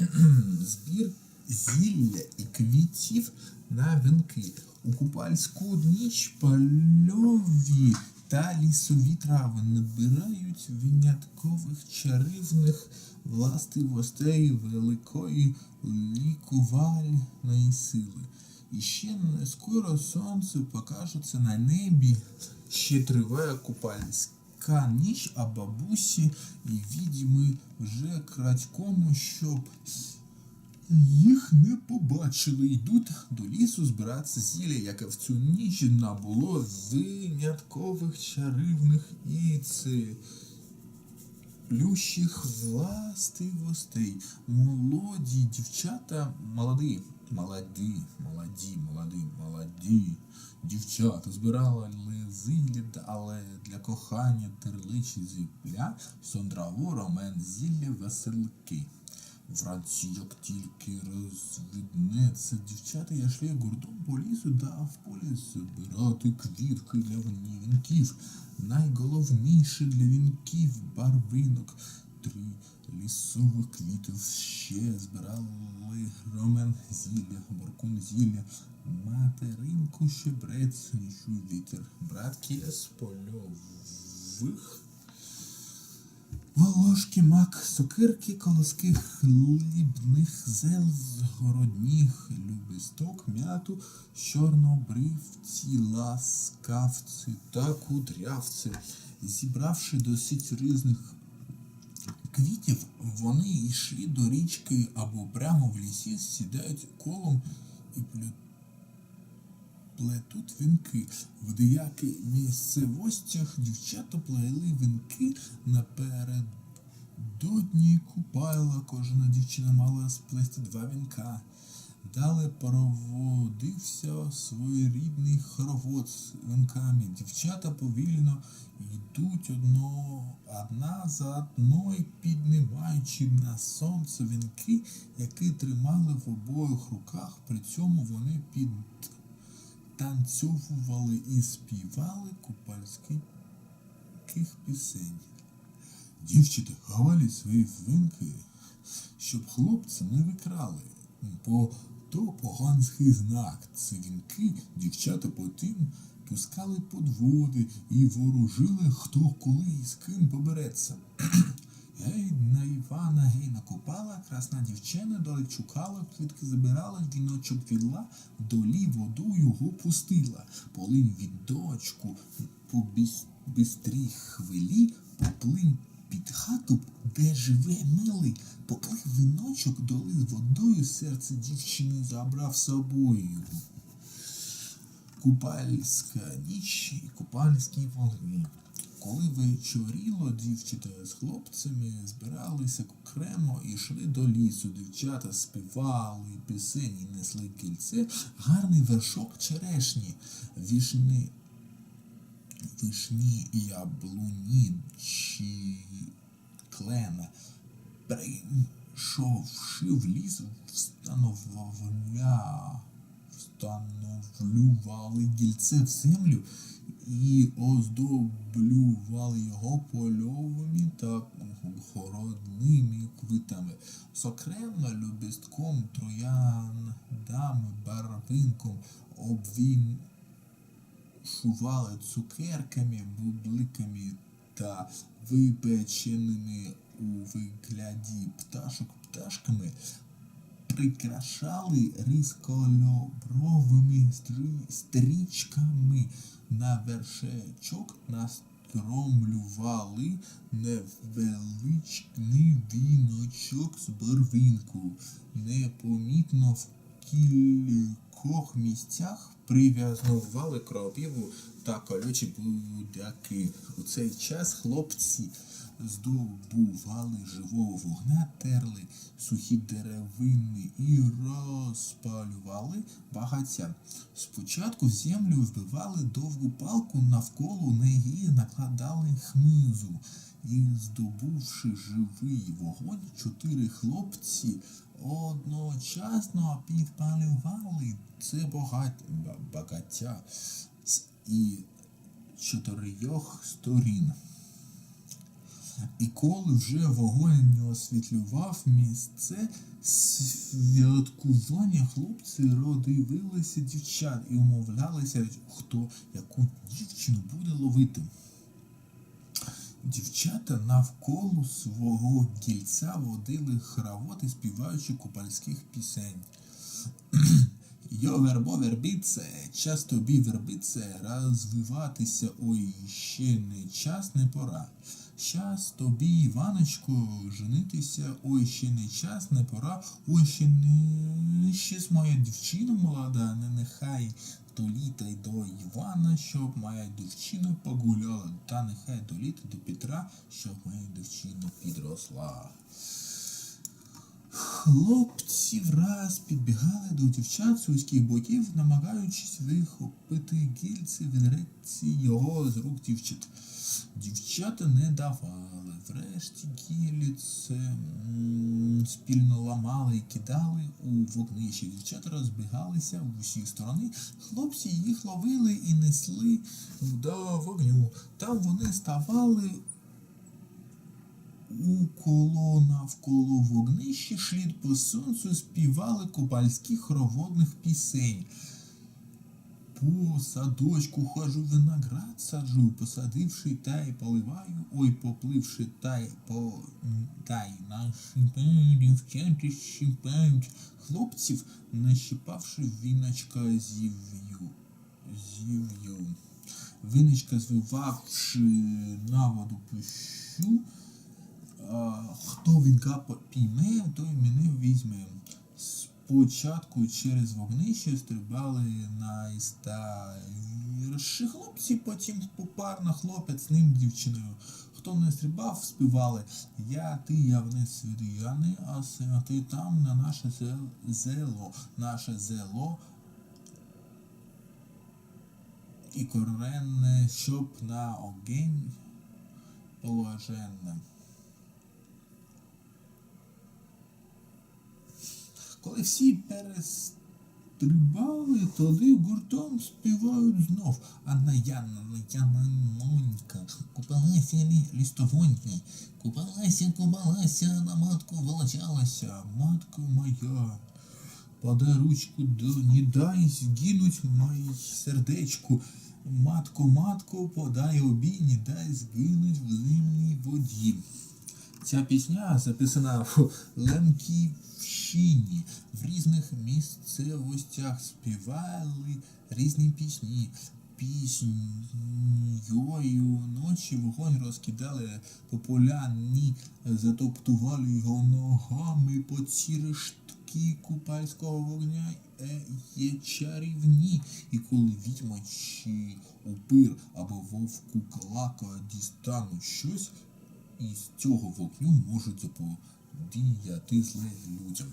збір зілля і квітів на вінки. У купальську ніч польові та лісові трави набирають виняткових чарівних властивостей великої лікувальної сили. І ще скоро сонце покажеться на небі, ще триває купальська ніч, а бабусі і відьми вже крадькому, щоб їх не побачили, йдуть до лісу збиратися зілля, яке в цю ніч набуло виняткових чарівних і цілющих властивостей. Молоді дівчата, молоді, молоді, молоді, молоді, молоді. Дівчата збирали зілля, але для кохання терличі зілля, сондраву, ромен, зілля, веселки. Вранці, як тільки розвиднеться дівчата, я шлях гуртом по лісу да в полі збирати квітки для вінків. Найголовніше для вінків барвинок. Три лісових квітів ще збирали ромен зілля, боркун зілля, материнку щебрець, нічуй вітер, братки з польових. Волошки, мак, сокирки, колоски хлібних зел, згородніх, любисток, м'яту, чорнобривці, ласкавці та кудрявці. Зібравши досить різних квітів, вони йшли до річки або прямо в лісі, сідають колом і плетуть вінки. В деяких місцевостях дівчата плели вінки напередодні купайла. Кожна дівчина мала сплести два вінка. Далі проводився своєрідний хоровод з вінками. Дівчата повільно йдуть одно, одна за одною, піднімаючи на сонце вінки, які тримали в обох руках. При цьому вони під танцювали і співали купальських пісень. Дівчата ховали свої винки, щоб хлопці не викрали, бо то поганський знак. Це вінки дівчата потім пускали подводи і ворожили, хто коли і з ким побереться. Гей, на Івана, гей, накопала, красна дівчина, долі чукала, квітки забирала, віночок відла, долі воду його пустила. Полин від дочку по бистрій хвилі, поплин під хату, де живе милий, поплив віночок, долив водою, серце дівчини забрав собою. Купальська ніч і купальські вогні. Коли вечоріло, дівчата з хлопцями збиралися окремо і йшли до лісу. Дівчата співали пісені, несли кільце, гарний вершок черешні, вішни, вишні, яблуні чи клена. Прийшовши в ліс, встановля, встановлювали гільце в землю і оздоблювали його польовими та городними квитами, зокрема любистком, трояндами, барвинком, обвіншували цукерками, бубликами та випеченими у вигляді пташок пташками. Прикрашали різкольоровими стрічками на вершечок настромлювали невеличкий віночок з барвинку. Непомітно в кількох місцях прив'язнували кропіву та колючі будяки. У цей час хлопці здобували живого вогня, терли сухі деревини і розпалювали багаття. Спочатку землю вбивали довгу палку, навколо неї накладали хмизу. І, здобувши живий вогонь, чотири хлопці одночасно підпалювали це багаття і чотирьох сторін. І коли вже вогонь освітлював місце святкування, хлопці родивилися дівчат і умовлялися, хто яку дівчину буде ловити. Дівчата навколо свого кільця водили хороводи, співаючи купальських пісень. Йо, вербо, вербіце, час тобі вербіце, розвиватися, ой, ще не час, не пора. Щас тобі, Іваночко, женитися, ой, ще не час, не пора, ой, ще не щось моя дівчина молода, не нехай до літа й до Івана, щоб моя дівчина погуляла, та нехай до літа до Петра, щоб моя дівчина підросла. Хлопці враз підбігали до дівчат з усіх боків, намагаючись вихопити гільці від реці його з рук дівчат. Дівчата не давали. Врешті гіліце спільно ламали і кидали у вогнище. Дівчата розбігалися в усі сторони. Хлопці їх ловили і несли до вогню. Там вони ставали у коло навколо вогнища шлід по сонцю співали купальських хороводних пісень. По садочку хожу виноград саджу, посадивши та й поливаю, ой, попливши та й по та наші дівчата щипають хлопців, нащипавши віночка зів'ю. Зів'ю. Віночка звивавши на воду пущу, хто вінка пійме, той мене візьме. Спочатку через вогнище стрибали найстарші хлопці, потім попарно хлопець з ним дівчиною. Хто не стрибав, співали Я, ти, я вниз світи, а ти там на наше зело, наше зело. І коренне, щоб на огень положене. Коли всі перестрибали, тоді гуртом співають знов. Анна Яна, Яна Монька, купалася лі, лістовонька, купалася, купалася, на матку волочалася, матко моя. Подай ручку, не дай згинуть моїй сердечку. Матко, матко, подай обій, не дай згинуть в зимній воді. Ця пісня записана в Лемківщині. В різних місцевостях співали різні пісні. Пісньою ночі вогонь розкидали по поляні, затоптували його ногами по ці рештки купальського вогня е, є чарівні. І коли відьма чи упир або вовку калака дістануть щось, із цього вогню можуть заподіяти зле людям.